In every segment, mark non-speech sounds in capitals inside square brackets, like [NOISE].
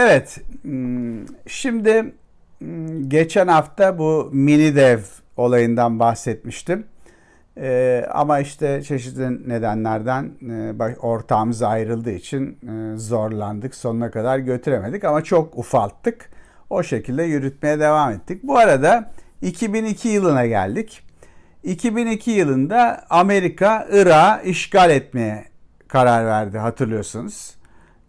Evet, hmm, şimdi hmm, geçen hafta bu mini dev olayından bahsetmiştim. Ee, ama işte çeşitli nedenlerden e, ortağımız ayrıldığı için e, zorlandık. Sonuna kadar götüremedik ama çok ufalttık. O şekilde yürütmeye devam ettik. Bu arada 2002 yılına geldik. 2002 yılında Amerika Irak'ı işgal etmeye karar verdi hatırlıyorsunuz.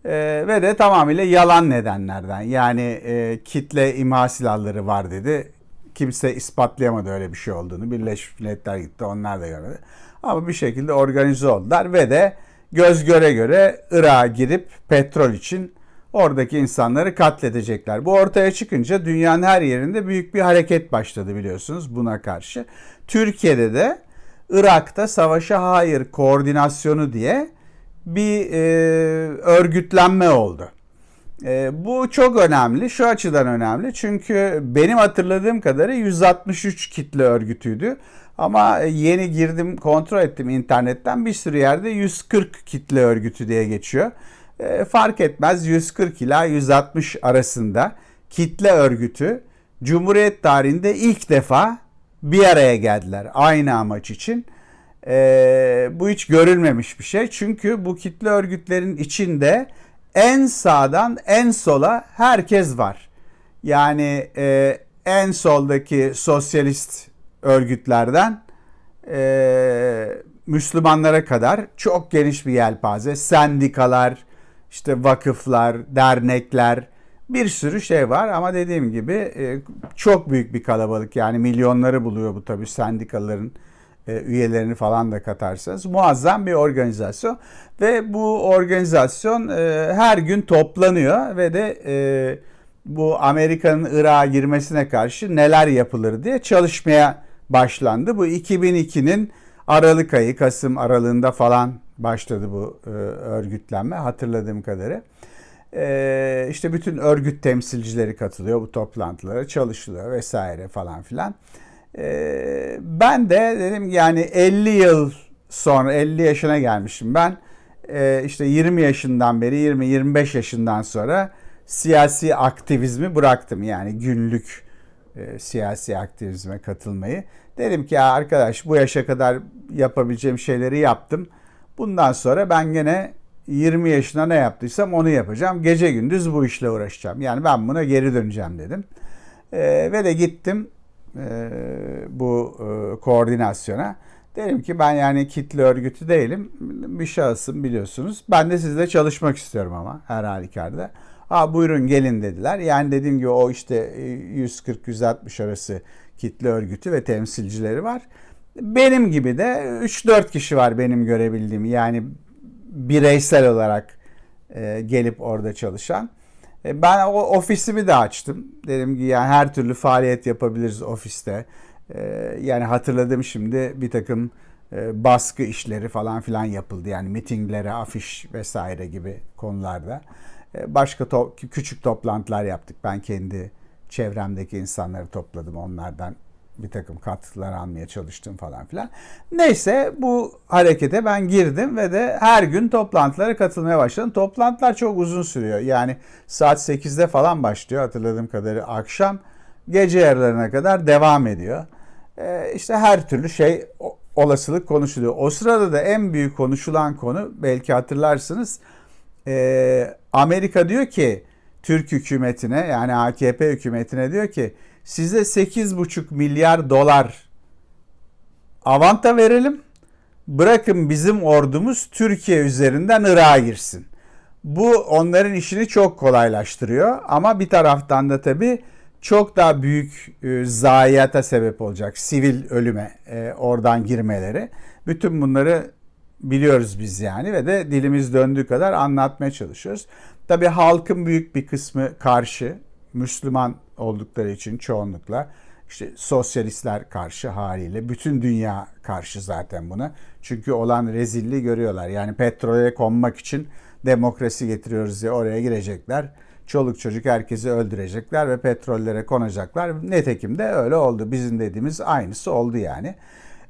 Ee, ve de tamamıyla yalan nedenlerden. Yani e, kitle imha silahları var dedi. Kimse ispatlayamadı öyle bir şey olduğunu. Birleşmiş Milletler gitti onlar da görmedi. Ama bir şekilde organize oldular ve de göz göre göre Irak'a girip petrol için oradaki insanları katledecekler. Bu ortaya çıkınca dünyanın her yerinde büyük bir hareket başladı biliyorsunuz buna karşı. Türkiye'de de Irak'ta savaşa hayır koordinasyonu diye bir e, örgütlenme oldu. E, bu çok önemli. Şu açıdan önemli. Çünkü benim hatırladığım kadarı 163 kitle örgütüydü. Ama yeni girdim kontrol ettim internetten bir sürü yerde 140 kitle örgütü diye geçiyor. E, fark etmez 140 ila 160 arasında kitle örgütü Cumhuriyet tarihinde ilk defa bir araya geldiler aynı amaç için. Ee, bu hiç görülmemiş bir şey. Çünkü bu kitle örgütlerin içinde en sağdan en sola herkes var. Yani e, en soldaki sosyalist örgütlerden e, Müslümanlara kadar çok geniş bir yelpaze. Sendikalar, işte vakıflar, dernekler bir sürü şey var ama dediğim gibi e, çok büyük bir kalabalık yani milyonları buluyor bu tabii sendikaların e, üyelerini falan da katarsanız muazzam bir organizasyon ve bu organizasyon e, her gün toplanıyor ve de e, bu Amerika'nın Irak'a girmesine karşı neler yapılır diye çalışmaya başlandı. Bu 2002'nin Aralık ayı, Kasım aralığında falan başladı bu e, örgütlenme hatırladığım kadarıyla. E, işte bütün örgüt temsilcileri katılıyor bu toplantılara, çalışılıyor vesaire falan filan. E, ben de dedim yani 50 yıl sonra 50 yaşına gelmişim ben. E, işte 20 yaşından beri 20-25 yaşından sonra siyasi aktivizmi bıraktım. Yani günlük e, siyasi aktivizme katılmayı. Dedim ki ya arkadaş bu yaşa kadar yapabileceğim şeyleri yaptım. Bundan sonra ben gene 20 yaşına ne yaptıysam onu yapacağım. Gece gündüz bu işle uğraşacağım. Yani ben buna geri döneceğim dedim. E, ve de gittim e, bu e, koordinasyona. Dedim ki ben yani kitle örgütü değilim. Bir şahısım biliyorsunuz. Ben de sizle çalışmak istiyorum ama her halükarda. Ha buyurun gelin dediler. Yani dediğim gibi o işte 140-160 arası kitle örgütü ve temsilcileri var. Benim gibi de 3-4 kişi var benim görebildiğim. Yani bireysel olarak e, gelip orada çalışan. E, ben o ofisimi de açtım. Dedim ki yani her türlü faaliyet yapabiliriz ofiste. E, yani hatırladım şimdi bir takım e, baskı işleri falan filan yapıldı. Yani mitinglere, afiş vesaire gibi konularda. Başka to- küçük toplantılar yaptık. Ben kendi çevremdeki insanları topladım onlardan bir takım katkılar almaya çalıştım falan filan. Neyse bu harekete ben girdim ve de her gün toplantılara katılmaya başladım. Toplantılar çok uzun sürüyor. Yani saat 8'de falan başlıyor hatırladığım kadarıyla akşam. Gece yarılarına kadar devam ediyor. Ee, işte her türlü şey olasılık konuşuluyor. O sırada da en büyük konuşulan konu belki hatırlarsınız. Ee, Amerika diyor ki Türk hükümetine yani AKP hükümetine diyor ki size 8,5 milyar dolar avanta verelim. Bırakın bizim ordumuz Türkiye üzerinden Irak'a girsin. Bu onların işini çok kolaylaştırıyor ama bir taraftan da tabii çok daha büyük e, zayiata sebep olacak. Sivil ölüme e, oradan girmeleri. Bütün bunları biliyoruz biz yani ve de dilimiz döndüğü kadar anlatmaya çalışıyoruz. Tabii halkın büyük bir kısmı karşı. Müslüman oldukları için çoğunlukla işte sosyalistler karşı haliyle bütün dünya karşı zaten buna. Çünkü olan rezilliği görüyorlar. Yani petrole konmak için demokrasi getiriyoruz diye oraya girecekler. Çoluk çocuk herkesi öldürecekler ve petrollere konacaklar. Netekim de öyle oldu. Bizim dediğimiz aynısı oldu yani.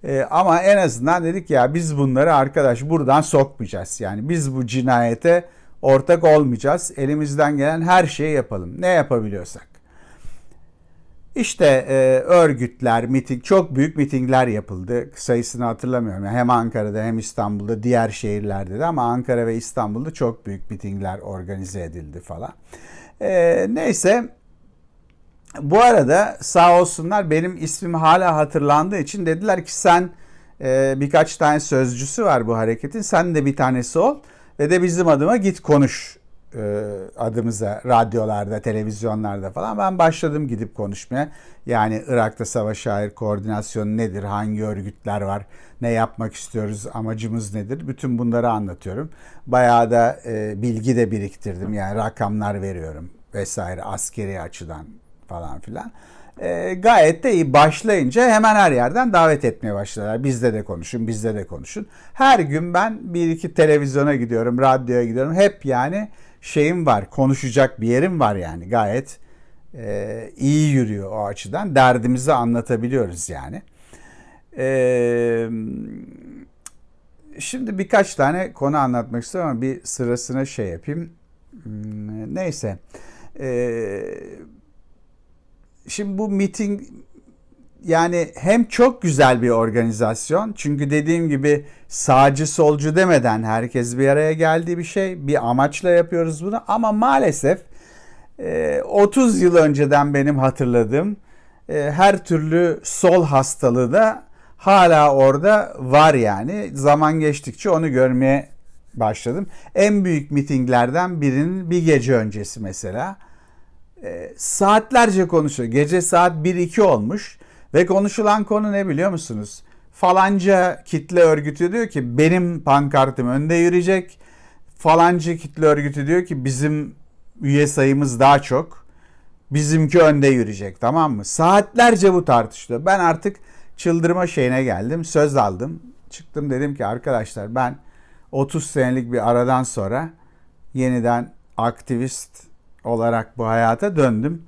Ee, ama en azından dedik ya biz bunları arkadaş buradan sokmayacağız. Yani biz bu cinayete ortak olmayacağız. Elimizden gelen her şeyi yapalım. Ne yapabiliyorsak. İşte e, örgütler, miting, çok büyük mitingler yapıldı. Sayısını hatırlamıyorum. Yani hem Ankara'da hem İstanbul'da, diğer şehirlerde de ama Ankara ve İstanbul'da çok büyük mitingler organize edildi falan. E, neyse bu arada sağ olsunlar benim ismim hala hatırlandığı için dediler ki sen e, birkaç tane sözcüsü var bu hareketin. Sen de bir tanesi ol ve de bizim adıma git konuş e, adımıza radyolarda, televizyonlarda falan. Ben başladım gidip konuşmaya. Yani Irak'ta savaş şair koordinasyonu nedir? Hangi örgütler var? Ne yapmak istiyoruz? Amacımız nedir? Bütün bunları anlatıyorum. Bayağı da e, bilgi de biriktirdim. Yani rakamlar veriyorum vesaire askeri açıdan falan filan. E, gayet de iyi başlayınca hemen her yerden davet etmeye başladılar. Bizde de konuşun, bizde de konuşun. Her gün ben bir iki televizyona gidiyorum, radyoya gidiyorum. Hep yani şeyim var, konuşacak bir yerim var yani. Gayet e, iyi yürüyor o açıdan. Derdimizi anlatabiliyoruz yani. E, şimdi birkaç tane konu anlatmak istiyorum ama bir sırasına şey yapayım. Hmm, Neyse. Eee Şimdi bu miting yani hem çok güzel bir organizasyon çünkü dediğim gibi sağcı solcu demeden herkes bir araya geldiği bir şey bir amaçla yapıyoruz bunu. Ama maalesef 30 yıl önceden benim hatırladığım her türlü sol hastalığı da hala orada var yani. Zaman geçtikçe onu görmeye başladım. En büyük mitinglerden birinin bir gece öncesi mesela e, saatlerce konuşuyor. Gece saat 1-2 olmuş ve konuşulan konu ne biliyor musunuz? Falanca kitle örgütü diyor ki benim pankartım önde yürüyecek. Falanca kitle örgütü diyor ki bizim üye sayımız daha çok. Bizimki önde yürüyecek tamam mı? Saatlerce bu tartışılıyor. Ben artık çıldırma şeyine geldim. Söz aldım. Çıktım dedim ki arkadaşlar ben 30 senelik bir aradan sonra yeniden aktivist olarak bu hayata döndüm.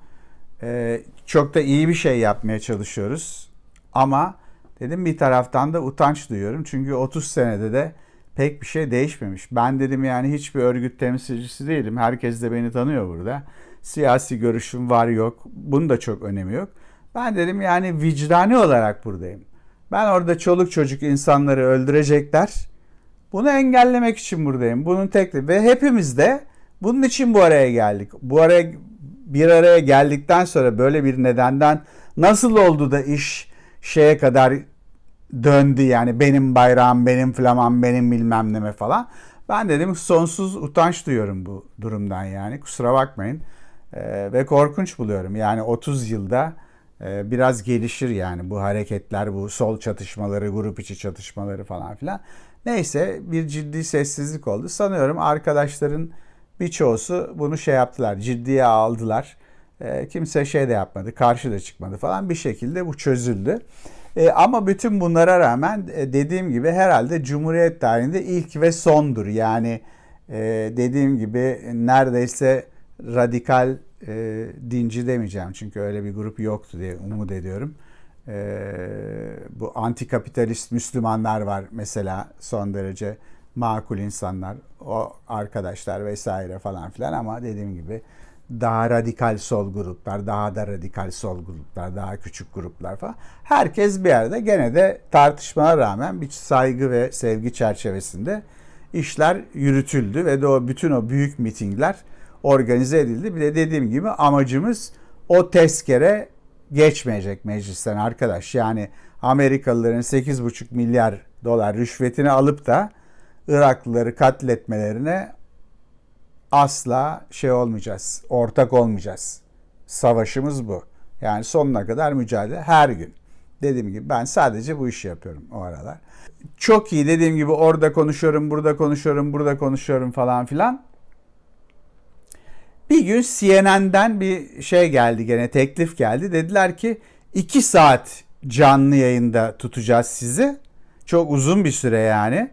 Ee, çok da iyi bir şey yapmaya çalışıyoruz. Ama dedim bir taraftan da utanç duyuyorum. Çünkü 30 senede de pek bir şey değişmemiş. Ben dedim yani hiçbir örgüt temsilcisi değilim. Herkes de beni tanıyor burada. Siyasi görüşüm var yok. Bunun da çok önemi yok. Ben dedim yani vicdani olarak buradayım. Ben orada çoluk çocuk insanları öldürecekler. Bunu engellemek için buradayım. Bunun tek ve hepimiz de bunun için bu araya geldik. Bu araya bir araya geldikten sonra böyle bir nedenden nasıl oldu da iş şeye kadar döndü yani benim bayrağım, benim flamam, benim bilmem neme falan. Ben dedim sonsuz utanç duyuyorum bu durumdan yani kusura bakmayın. Ee, ve korkunç buluyorum yani 30 yılda e, biraz gelişir yani bu hareketler, bu sol çatışmaları, grup içi çatışmaları falan filan. Neyse bir ciddi sessizlik oldu. Sanıyorum arkadaşların birçoğusu bunu şey yaptılar, ciddiye aldılar. E, kimse şey de yapmadı, karşı da çıkmadı falan. Bir şekilde bu çözüldü. E, ama bütün bunlara rağmen e, dediğim gibi herhalde Cumhuriyet tarihinde ilk ve sondur. Yani e, dediğim gibi neredeyse radikal e, dinci demeyeceğim. Çünkü öyle bir grup yoktu diye umut ediyorum. E, bu antikapitalist Müslümanlar var mesela son derece makul insanlar, o arkadaşlar vesaire falan filan ama dediğim gibi daha radikal sol gruplar, daha da radikal sol gruplar, daha küçük gruplar falan. Herkes bir yerde gene de tartışmaya rağmen bir saygı ve sevgi çerçevesinde işler yürütüldü ve de o bütün o büyük mitingler organize edildi. Bir de dediğim gibi amacımız o tezkere geçmeyecek meclisten arkadaş. Yani Amerikalıların 8,5 milyar dolar rüşvetini alıp da Iraklıları katletmelerine asla şey olmayacağız, ortak olmayacağız. Savaşımız bu. Yani sonuna kadar mücadele her gün. Dediğim gibi ben sadece bu işi yapıyorum o aralar. Çok iyi dediğim gibi orada konuşuyorum, burada konuşuyorum, burada konuşuyorum falan filan. Bir gün CNN'den bir şey geldi gene teklif geldi. Dediler ki iki saat canlı yayında tutacağız sizi. Çok uzun bir süre yani.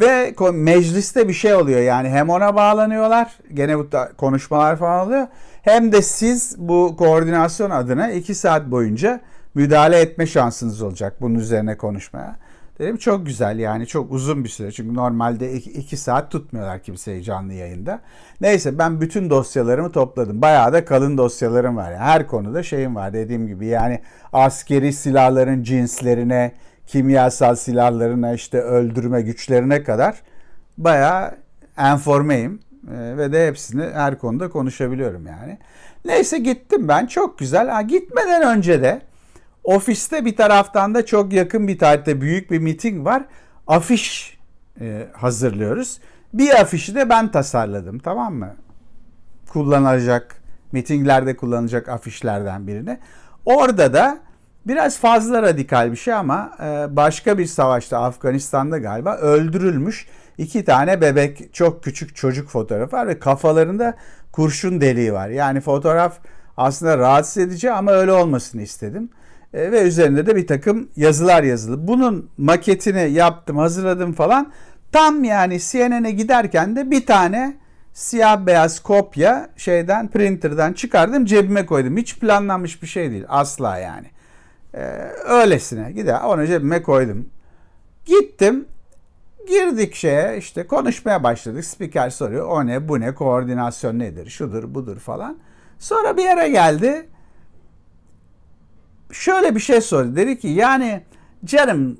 Ve mecliste bir şey oluyor yani hem ona bağlanıyorlar gene bu konuşmalar falan oluyor hem de siz bu koordinasyon adına iki saat boyunca müdahale etme şansınız olacak bunun üzerine konuşmaya. Dedim çok güzel yani çok uzun bir süre. Çünkü normalde 2 saat tutmuyorlar kimseyi canlı yayında. Neyse ben bütün dosyalarımı topladım. Bayağı da kalın dosyalarım var. Yani her konuda şeyim var dediğim gibi. Yani askeri silahların cinslerine, kimyasal silahlarına işte öldürme güçlerine kadar bayağı enformeyim. Ee, ve de hepsini her konuda konuşabiliyorum yani. Neyse gittim ben çok güzel. Ha, gitmeden önce de ofiste bir taraftan da çok yakın bir tarihte büyük bir miting var. Afiş e, hazırlıyoruz. Bir afişi de ben tasarladım tamam mı? Kullanılacak, mitinglerde kullanılacak afişlerden birini. Orada da biraz fazla radikal bir şey ama e, başka bir savaşta Afganistan'da galiba öldürülmüş iki tane bebek çok küçük çocuk fotoğrafı var ve kafalarında kurşun deliği var. Yani fotoğraf aslında rahatsız edici ama öyle olmasını istedim. E, ve üzerinde de bir takım yazılar yazılı. Bunun maketini yaptım, hazırladım falan. Tam yani CNN'e giderken de bir tane siyah beyaz kopya şeyden printer'dan çıkardım cebime koydum. Hiç planlanmış bir şey değil asla yani. Ee, öylesine gider onu cebime koydum. Gittim girdik şeye işte konuşmaya başladık. Spiker soruyor o ne bu ne koordinasyon nedir şudur budur falan. Sonra bir yere geldi. Şöyle bir şey sordu. Dedi ki yani canım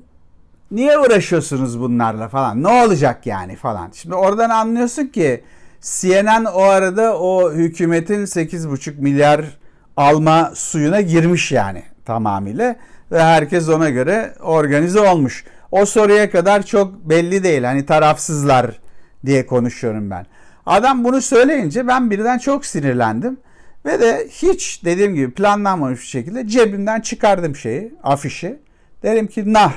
niye uğraşıyorsunuz bunlarla falan ne olacak yani falan. Şimdi oradan anlıyorsun ki CNN o arada o hükümetin 8,5 milyar alma suyuna girmiş yani tamamıyla ve herkes ona göre organize olmuş. O soruya kadar çok belli değil. Hani tarafsızlar diye konuşuyorum ben. Adam bunu söyleyince ben birden çok sinirlendim. Ve de hiç dediğim gibi planlanmamış bir şekilde cebimden çıkardım şeyi, afişi. Derim ki nah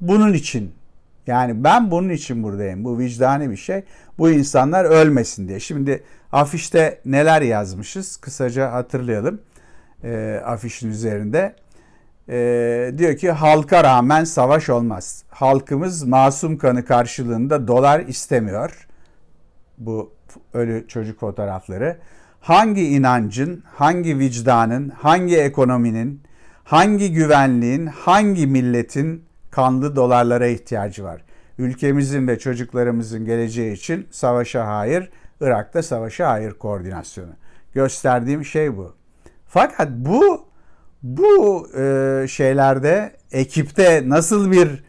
bunun için yani ben bunun için buradayım. Bu vicdani bir şey. Bu insanlar ölmesin diye. Şimdi afişte neler yazmışız? Kısaca hatırlayalım. E, afişin üzerinde. E, diyor ki halka rağmen savaş olmaz. Halkımız masum kanı karşılığında dolar istemiyor. Bu ölü çocuk fotoğrafları. Hangi inancın, hangi vicdanın, hangi ekonominin, hangi güvenliğin, hangi milletin kanlı dolarlara ihtiyacı var. Ülkemizin ve çocuklarımızın geleceği için savaşa hayır, Irak'ta savaşa hayır koordinasyonu. Gösterdiğim şey bu. Fakat bu bu e, şeylerde ekipte nasıl bir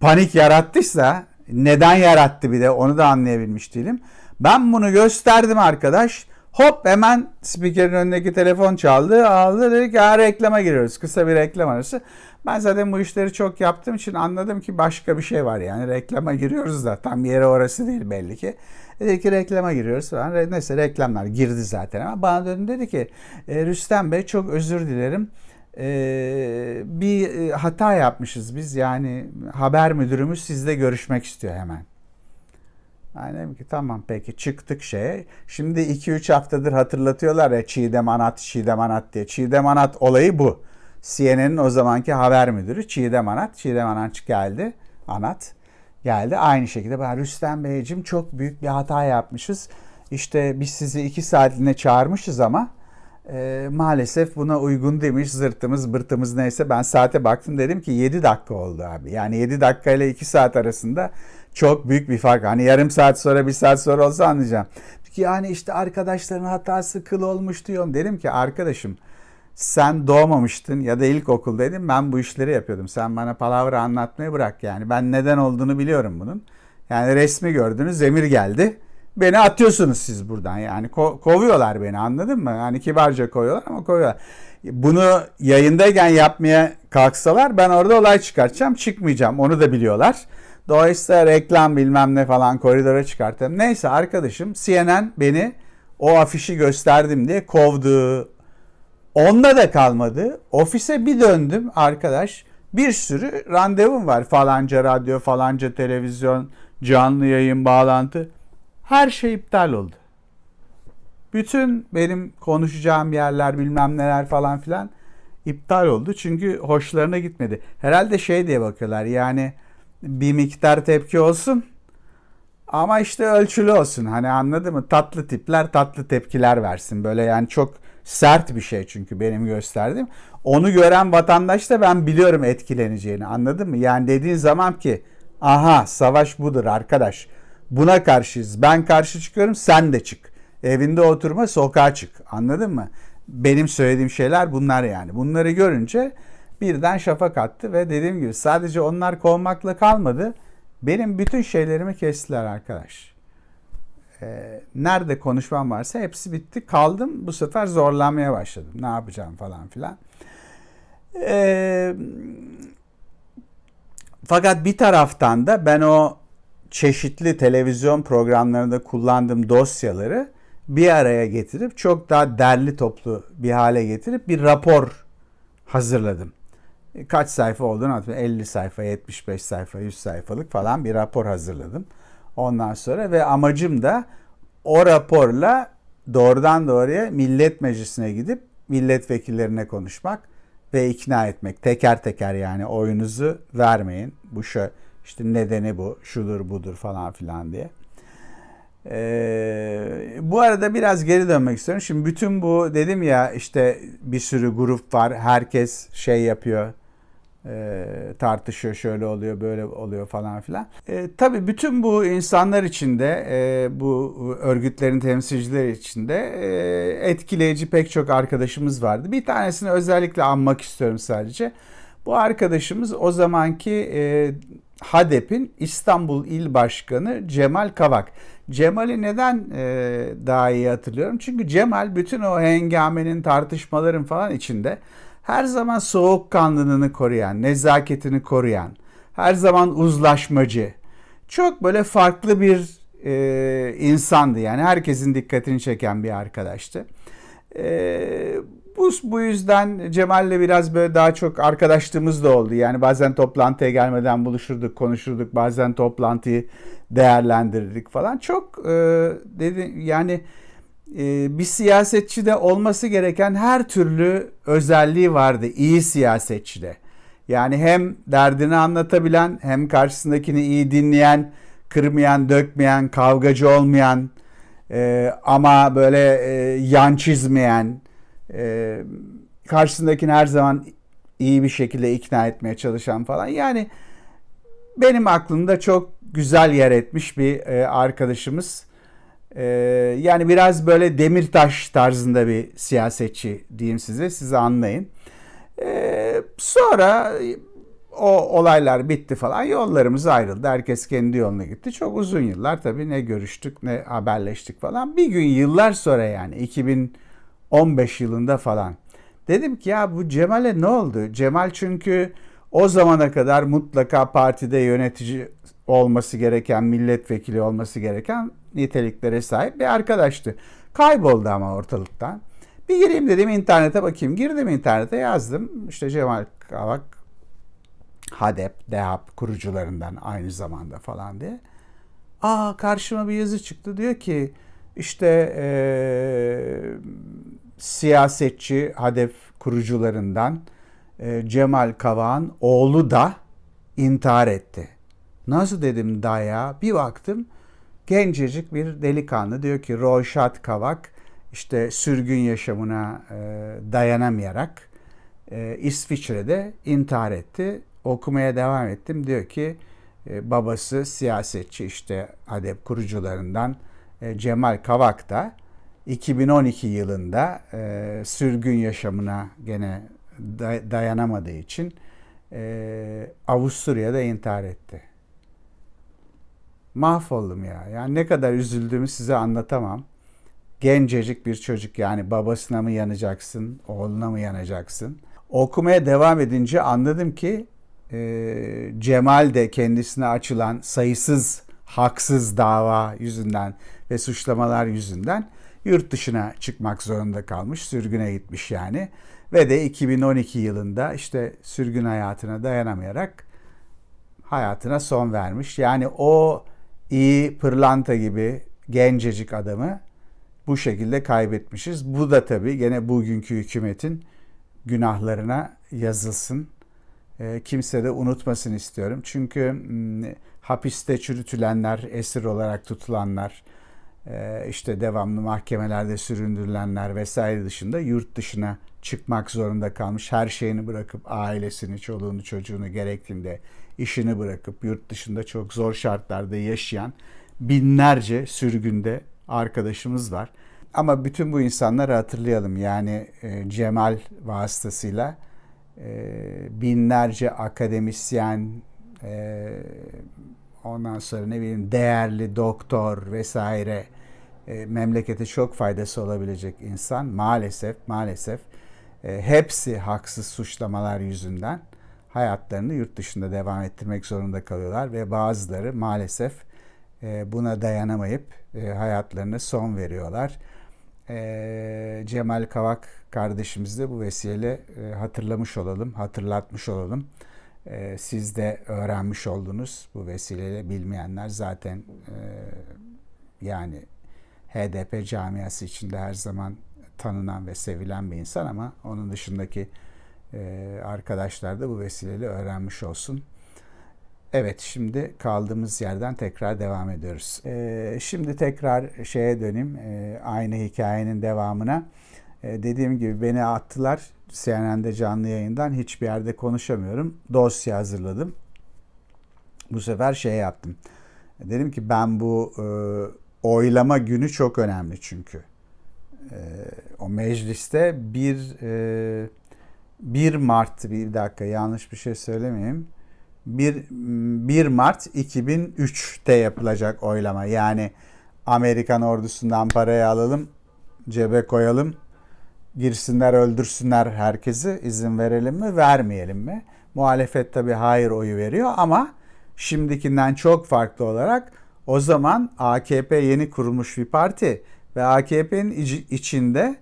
panik yarattıysa neden yarattı bir de onu da anlayabilmiş değilim. Ben bunu gösterdim arkadaş. Hop hemen spikerin önündeki telefon çaldı. Aldı dedi ki reklama giriyoruz. Kısa bir reklam arası. Ben zaten bu işleri çok yaptığım için anladım ki başka bir şey var yani. Reklama giriyoruz da tam yeri orası değil belli ki. Dedi ki reklama giriyoruz falan. Neyse reklamlar girdi zaten ama bana döndü dedi ki e, Rüstem Bey çok özür dilerim. Ee, bir e, hata yapmışız biz yani haber müdürümüz sizle görüşmek istiyor hemen. Yani dedim ki tamam peki çıktık şeye. Şimdi 2-3 haftadır hatırlatıyorlar ya Çiğdem Anat, Çiğdem Anat diye. Çiğdem Anat olayı bu. CNN'in o zamanki haber müdürü Çiğdem Anat. Çiğdem Anat geldi. Anat geldi. Aynı şekilde ben Rüstem Beyciğim çok büyük bir hata yapmışız. İşte biz sizi 2 saatliğine çağırmışız ama e, maalesef buna uygun demiş zırtımız bırtımız neyse ben saate baktım dedim ki 7 dakika oldu abi. Yani 7 dakika ile 2 saat arasında çok büyük bir fark. Hani yarım saat sonra bir saat sonra olsa anlayacağım. Yani işte arkadaşların hatası kıl olmuş diyorum. Dedim ki arkadaşım sen doğmamıştın ya da ilkokuldaydın ben bu işleri yapıyordum. Sen bana palavra anlatmayı bırak yani. Ben neden olduğunu biliyorum bunun. Yani resmi gördünüz emir geldi. Beni atıyorsunuz siz buradan yani Ko- kovuyorlar beni anladın mı? Yani kibarca koyuyorlar ama kovuyorlar. Bunu yayındayken yapmaya kalksalar ben orada olay çıkartacağım çıkmayacağım onu da biliyorlar. Dolayısıyla reklam bilmem ne falan koridora çıkarttım. Neyse arkadaşım CNN beni o afişi gösterdim diye kovdu. Onda da kalmadı. Ofise bir döndüm arkadaş. Bir sürü randevum var. Falanca radyo, falanca televizyon, canlı yayın, bağlantı. Her şey iptal oldu. Bütün benim konuşacağım yerler bilmem neler falan filan iptal oldu. Çünkü hoşlarına gitmedi. Herhalde şey diye bakıyorlar yani bir miktar tepki olsun ama işte ölçülü olsun. Hani anladın mı? Tatlı tipler tatlı tepkiler versin. Böyle yani çok Sert bir şey çünkü benim gösterdiğim. Onu gören vatandaş da ben biliyorum etkileneceğini anladın mı? Yani dediğin zaman ki aha savaş budur arkadaş. Buna karşıyız. Ben karşı çıkıyorum sen de çık. Evinde oturma sokağa çık. Anladın mı? Benim söylediğim şeyler bunlar yani. Bunları görünce birden şafak attı ve dediğim gibi sadece onlar kovmakla kalmadı. Benim bütün şeylerimi kestiler arkadaş. Ee, nerede konuşmam varsa hepsi bitti. Kaldım bu sefer zorlanmaya başladım. Ne yapacağım falan filan. Ee, fakat bir taraftan da ben o çeşitli televizyon programlarında kullandığım dosyaları bir araya getirip çok daha derli toplu bir hale getirip bir rapor hazırladım. Kaç sayfa olduğunu hatırlamıyorum. 50 sayfa, 75 sayfa, 100 sayfalık falan bir rapor hazırladım. Ondan sonra ve amacım da o raporla doğrudan doğruya millet meclisine gidip milletvekillerine konuşmak ve ikna etmek. Teker teker yani oyunuzu vermeyin. Bu şu işte nedeni bu, şudur budur falan filan diye. Ee, bu arada biraz geri dönmek istiyorum. Şimdi bütün bu dedim ya işte bir sürü grup var. Herkes şey yapıyor. E, tartışıyor şöyle oluyor böyle oluyor falan filan. E, tabii bütün bu insanlar içinde e, bu örgütlerin temsilcileri içinde e, etkileyici pek çok arkadaşımız vardı. Bir tanesini özellikle anmak istiyorum sadece. Bu arkadaşımız o zamanki e, HADEP'in İstanbul İl Başkanı Cemal Kavak. Cemal'i neden e, daha iyi hatırlıyorum? Çünkü Cemal bütün o hengamenin, tartışmaların falan içinde her zaman soğukkanlılığını koruyan, nezaketini koruyan, her zaman uzlaşmacı, çok böyle farklı bir e, insandı. Yani herkesin dikkatini çeken bir arkadaştı. E, bu, bu yüzden Cemal'le biraz böyle daha çok arkadaşlığımız da oldu. Yani bazen toplantıya gelmeden buluşurduk, konuşurduk. Bazen toplantıyı değerlendirirdik falan. Çok e, dedi yani bir siyasetçide olması gereken her türlü özelliği vardı iyi siyasetçide. Yani hem derdini anlatabilen hem karşısındakini iyi dinleyen, kırmayan, dökmeyen, kavgacı olmayan e, ama böyle e, yan çizmeyen, e, karşısındakini her zaman iyi bir şekilde ikna etmeye çalışan falan. Yani benim aklımda çok güzel yer etmiş bir e, arkadaşımız. E, yani biraz böyle Demirtaş tarzında bir siyasetçi diyeyim size. Size anlayın. E, sonra o olaylar bitti falan. Yollarımız ayrıldı. Herkes kendi yoluna gitti. Çok uzun yıllar tabii ne görüştük ne haberleştik falan. Bir gün yıllar sonra yani 2015 yılında falan. Dedim ki ya bu Cemal'e ne oldu? Cemal çünkü o zamana kadar mutlaka partide yönetici olması gereken, milletvekili olması gereken niteliklere sahip bir arkadaştı. Kayboldu ama ortalıktan. Bir gireyim dedim internete bakayım. Girdim internete yazdım. İşte Cemal Kavak, HADEP, DEHAP kurucularından aynı zamanda falan diye. Aa karşıma bir yazı çıktı. Diyor ki işte ee, siyasetçi HADEP kurucularından e, Cemal Kavak'ın oğlu da intihar etti. Nasıl dedim daya bir baktım gencecik bir delikanlı diyor ki Roşat Kavak işte sürgün yaşamına e, dayanamayarak e, İsviçre'de intihar etti. Okumaya devam ettim. Diyor ki e, babası siyasetçi işte HADEP kurucularından e, Cemal Kavak da 2012 yılında e, sürgün yaşamına gene dayanamadığı için e, Avusturya'da intihar etti. Mahvoldum ya. Yani ne kadar üzüldüğümü size anlatamam. Gencecik bir çocuk yani babasına mı yanacaksın, oğluna mı yanacaksın? Okumaya devam edince anladım ki e, Cemal de kendisine açılan sayısız haksız dava yüzünden ve suçlamalar yüzünden yurt dışına çıkmak zorunda kalmış, sürgüne gitmiş yani. Ve de 2012 yılında işte sürgün hayatına dayanamayarak hayatına son vermiş. Yani o iyi pırlanta gibi gencecik adamı bu şekilde kaybetmişiz. Bu da tabii gene bugünkü hükümetin günahlarına yazılsın. E, kimse de unutmasın istiyorum. Çünkü m, hapiste çürütülenler, esir olarak tutulanlar, e, işte devamlı mahkemelerde süründürülenler vesaire dışında yurt dışına çıkmak zorunda kalmış. Her şeyini bırakıp ailesini, çoluğunu, çocuğunu gerektiğinde işini bırakıp yurt dışında çok zor şartlarda yaşayan binlerce sürgünde arkadaşımız var. Ama bütün bu insanları hatırlayalım. Yani e, Cemal vasıtasıyla e, binlerce akademisyen, e, ondan sonra ne bileyim değerli doktor vesaire e, memlekete çok faydası olabilecek insan maalesef maalesef hepsi haksız suçlamalar yüzünden hayatlarını yurt dışında devam ettirmek zorunda kalıyorlar ve bazıları maalesef e, buna dayanamayıp e, hayatlarına son veriyorlar. E, Cemal Kavak kardeşimizi de bu vesileyle hatırlamış olalım, hatırlatmış olalım. Siz de öğrenmiş oldunuz bu vesileyle bilmeyenler zaten yani HDP camiası içinde her zaman tanınan ve sevilen bir insan ama onun dışındaki arkadaşlar da bu vesileyle öğrenmiş olsun. Evet şimdi kaldığımız yerden tekrar devam ediyoruz. E, şimdi tekrar şeye döneyim e, aynı hikayenin devamına. Dediğim gibi beni attılar CNN'de canlı yayından hiçbir yerde konuşamıyorum. Dosya hazırladım. Bu sefer şey yaptım. Dedim ki ben bu e, oylama günü çok önemli çünkü. E, o mecliste bir e, 1 Mart bir dakika yanlış bir şey söylemeyeyim. 1, 1 Mart 2003'te yapılacak oylama. Yani Amerikan ordusundan parayı alalım, cebe koyalım, girsinler öldürsünler herkesi izin verelim mi vermeyelim mi? Muhalefet tabi hayır oyu veriyor ama şimdikinden çok farklı olarak o zaman AKP yeni kurulmuş bir parti ve AKP'nin içinde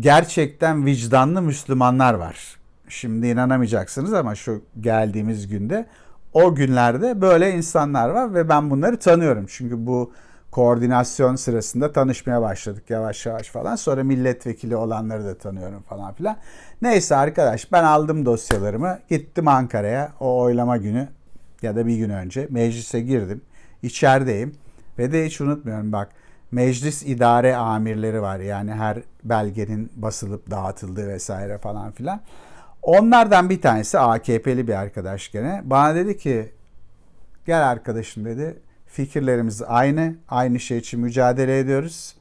gerçekten vicdanlı Müslümanlar var. Şimdi inanamayacaksınız ama şu geldiğimiz günde o günlerde böyle insanlar var ve ben bunları tanıyorum. Çünkü bu koordinasyon sırasında tanışmaya başladık yavaş yavaş falan. Sonra milletvekili olanları da tanıyorum falan filan. Neyse arkadaş ben aldım dosyalarımı gittim Ankara'ya o oylama günü ya da bir gün önce meclise girdim. İçerideyim ve de hiç unutmuyorum bak meclis idare amirleri var. Yani her belgenin basılıp dağıtıldığı vesaire falan filan. Onlardan bir tanesi AKP'li bir arkadaş gene. Bana dedi ki gel arkadaşım dedi fikirlerimiz aynı. Aynı şey için mücadele ediyoruz.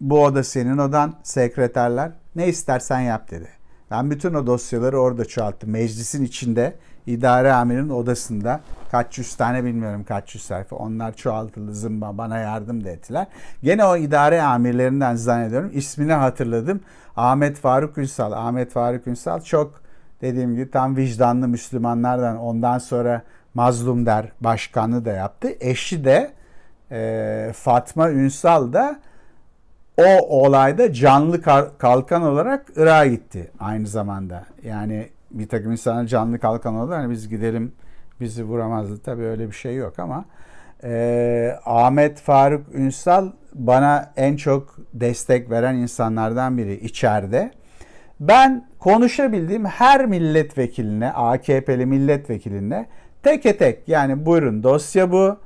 Bu oda senin odan sekreterler. Ne istersen yap dedi. Ben bütün o dosyaları orada çoğalttım. Meclisin içinde idare amirinin odasında kaç yüz tane bilmiyorum kaç yüz sayfa onlar çoğaltıldı zımba bana yardım da ettiler. Gene o idare amirlerinden zannediyorum ismini hatırladım. Ahmet Faruk Ünsal. Ahmet Faruk Ünsal çok dediğim gibi tam vicdanlı Müslümanlardan ondan sonra mazlum der başkanlığı da yaptı. Eşi de e, Fatma Ünsal da o olayda canlı kalkan olarak Irak'a gitti aynı zamanda. Yani bir takım insanlar canlı kalkan oldu. Hani biz gidelim bizi vuramazdı. Tabii öyle bir şey yok ama e, Ahmet Faruk Ünsal bana en çok destek veren insanlardan biri içeride. Ben konuşabildiğim her milletvekiline, AKP'li milletvekiline teke tek yani buyurun dosya bu.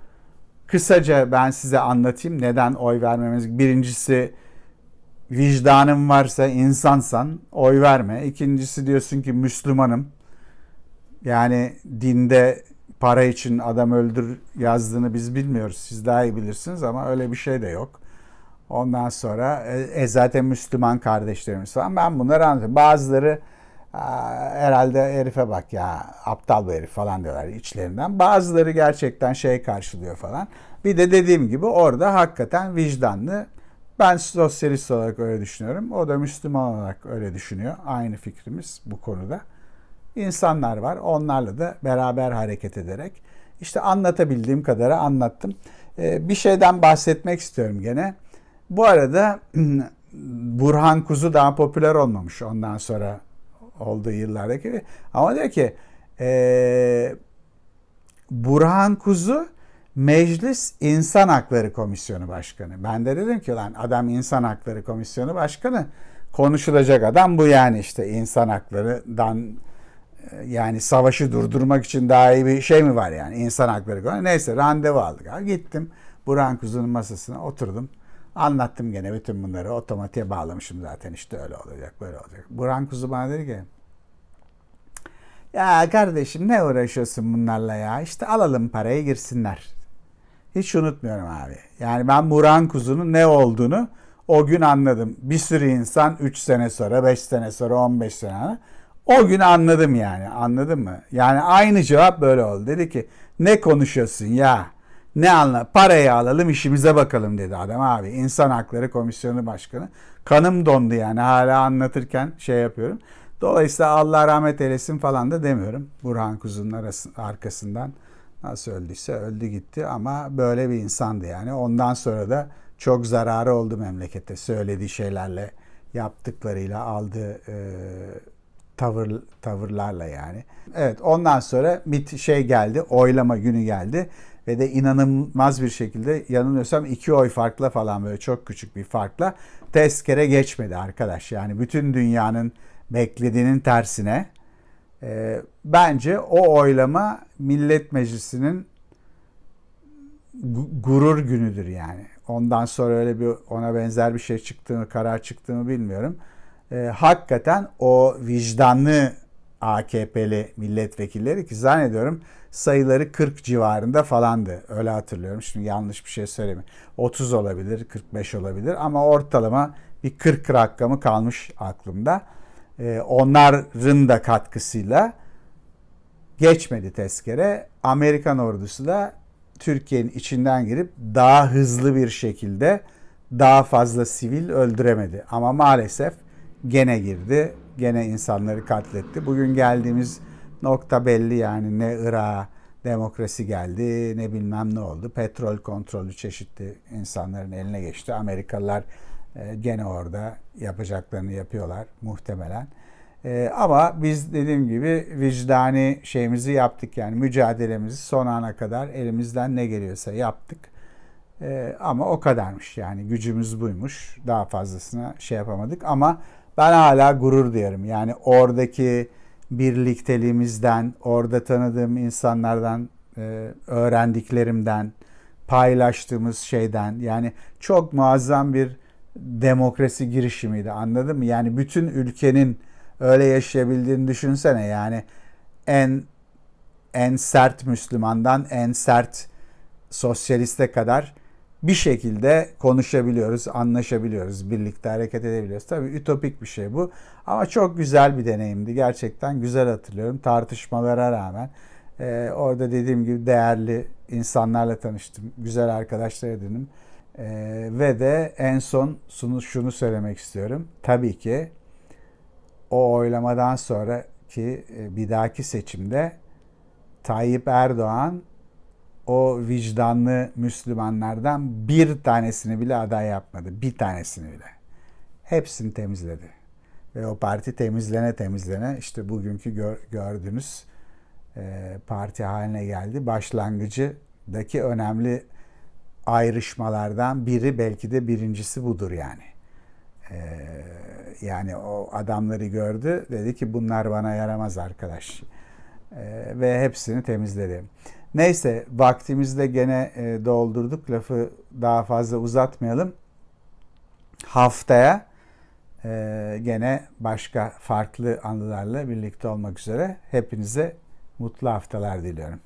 Kısaca ben size anlatayım neden oy vermemiz. Birincisi vicdanın varsa insansan oy verme. İkincisi diyorsun ki Müslümanım. Yani dinde para için adam öldür yazdığını biz bilmiyoruz. Siz daha iyi bilirsiniz ama öyle bir şey de yok. Ondan sonra e, e zaten Müslüman kardeşlerimiz falan. Ben bunları anlatıyorum. Bazıları herhalde herife bak ya aptal bu herif falan diyorlar içlerinden. Bazıları gerçekten şey karşılıyor falan. Bir de dediğim gibi orada hakikaten vicdanlı ben sosyalist olarak öyle düşünüyorum. O da Müslüman olarak öyle düşünüyor. Aynı fikrimiz bu konuda. İnsanlar var. Onlarla da beraber hareket ederek işte anlatabildiğim kadarı anlattım. Ee, bir şeyden bahsetmek istiyorum gene. Bu arada [CLEARS THROAT] Burhan Kuzu daha popüler olmamış ondan sonra olduğu yıllardaki. Ama diyor ki e, Burhan Kuzu Meclis İnsan Hakları Komisyonu Başkanı. Ben de dedim ki lan adam İnsan Hakları Komisyonu Başkanı konuşulacak adam bu yani işte insan haklarından e, yani savaşı durdurmak için daha iyi bir şey mi var yani insan hakları komisyonu. Neyse randevu aldık. Gittim Burhan Kuzu'nun masasına oturdum. Anlattım gene bütün bunları. Otomatiğe bağlamışım zaten işte öyle olacak böyle olacak. Burhan Kuzu bana dedi ki ya kardeşim ne uğraşıyorsun bunlarla ya? İşte alalım parayı girsinler. Hiç unutmuyorum abi. Yani ben Burhan Kuzu'nun ne olduğunu o gün anladım. Bir sürü insan 3 sene sonra, 5 sene sonra, 15 sene sonra o gün anladım yani. Anladın mı? Yani aynı cevap böyle oldu. Dedi ki ne konuşuyorsun ya? Ne anla? Parayı alalım işimize bakalım dedi adam abi. İnsan Hakları Komisyonu Başkanı. Kanım dondu yani hala anlatırken şey yapıyorum. Dolayısıyla Allah rahmet eylesin falan da demiyorum. Burhan Kuzu'nun arkasından nasıl öldüyse öldü gitti ama böyle bir insandı yani. Ondan sonra da çok zararı oldu memlekete söylediği şeylerle, yaptıklarıyla, aldığı e, tavır tavırlarla yani. Evet ondan sonra bir şey geldi, oylama günü geldi ve de inanılmaz bir şekilde yanılmıyorsam iki oy farkla falan böyle çok küçük bir farkla tezkere geçmedi arkadaş. Yani bütün dünyanın beklediğinin tersine e, bence o oylama Millet Meclisi'nin gu- gurur günüdür yani. Ondan sonra öyle bir ona benzer bir şey çıktığını, karar çıktığını bilmiyorum. E, hakikaten o vicdanlı AKP'li milletvekilleri ki zannediyorum sayıları 40 civarında falandı. Öyle hatırlıyorum. Şimdi yanlış bir şey söyleyeyim. 30 olabilir, 45 olabilir ama ortalama bir 40 rakamı kalmış aklımda. Ee, onların da katkısıyla geçmedi tezkere. Amerikan ordusu da Türkiye'nin içinden girip daha hızlı bir şekilde daha fazla sivil öldüremedi. Ama maalesef gene girdi. Gene insanları katletti. Bugün geldiğimiz nokta belli yani ne Irak'a demokrasi geldi ne bilmem ne oldu. Petrol kontrolü çeşitli insanların eline geçti. Amerikalılar e, gene orada yapacaklarını yapıyorlar muhtemelen. E, ama biz dediğim gibi vicdani şeyimizi yaptık yani mücadelemizi son ana kadar elimizden ne geliyorsa yaptık. E, ama o kadarmış yani gücümüz buymuş. Daha fazlasına şey yapamadık ama ben hala gurur duyarım. Yani oradaki birlikteliğimizden, orada tanıdığım insanlardan, öğrendiklerimden, paylaştığımız şeyden yani çok muazzam bir demokrasi girişimiydi anladın mı? Yani bütün ülkenin öyle yaşayabildiğini düşünsene yani en en sert Müslümandan en sert sosyaliste kadar bir şekilde konuşabiliyoruz, anlaşabiliyoruz, birlikte hareket edebiliyoruz. Tabii ütopik bir şey bu ama çok güzel bir deneyimdi. Gerçekten güzel hatırlıyorum tartışmalara rağmen. Ee, orada dediğim gibi değerli insanlarla tanıştım, güzel arkadaşlar edindim. Ee, ve de en son şunu, şunu söylemek istiyorum. Tabii ki o oylamadan sonraki e, bir dahaki seçimde Tayyip Erdoğan o vicdanlı Müslümanlardan bir tanesini bile aday yapmadı. Bir tanesini bile. Hepsini temizledi. Ve o parti temizlene temizlene işte bugünkü gör, gördüğünüz e, parti haline geldi. Başlangıcıdaki önemli ayrışmalardan biri belki de birincisi budur yani. E, yani o adamları gördü dedi ki bunlar bana yaramaz arkadaş. E, ve hepsini temizledi. Neyse vaktimizde gene e, doldurduk. Lafı daha fazla uzatmayalım. Haftaya e, gene başka farklı anılarla birlikte olmak üzere hepinize mutlu haftalar diliyorum.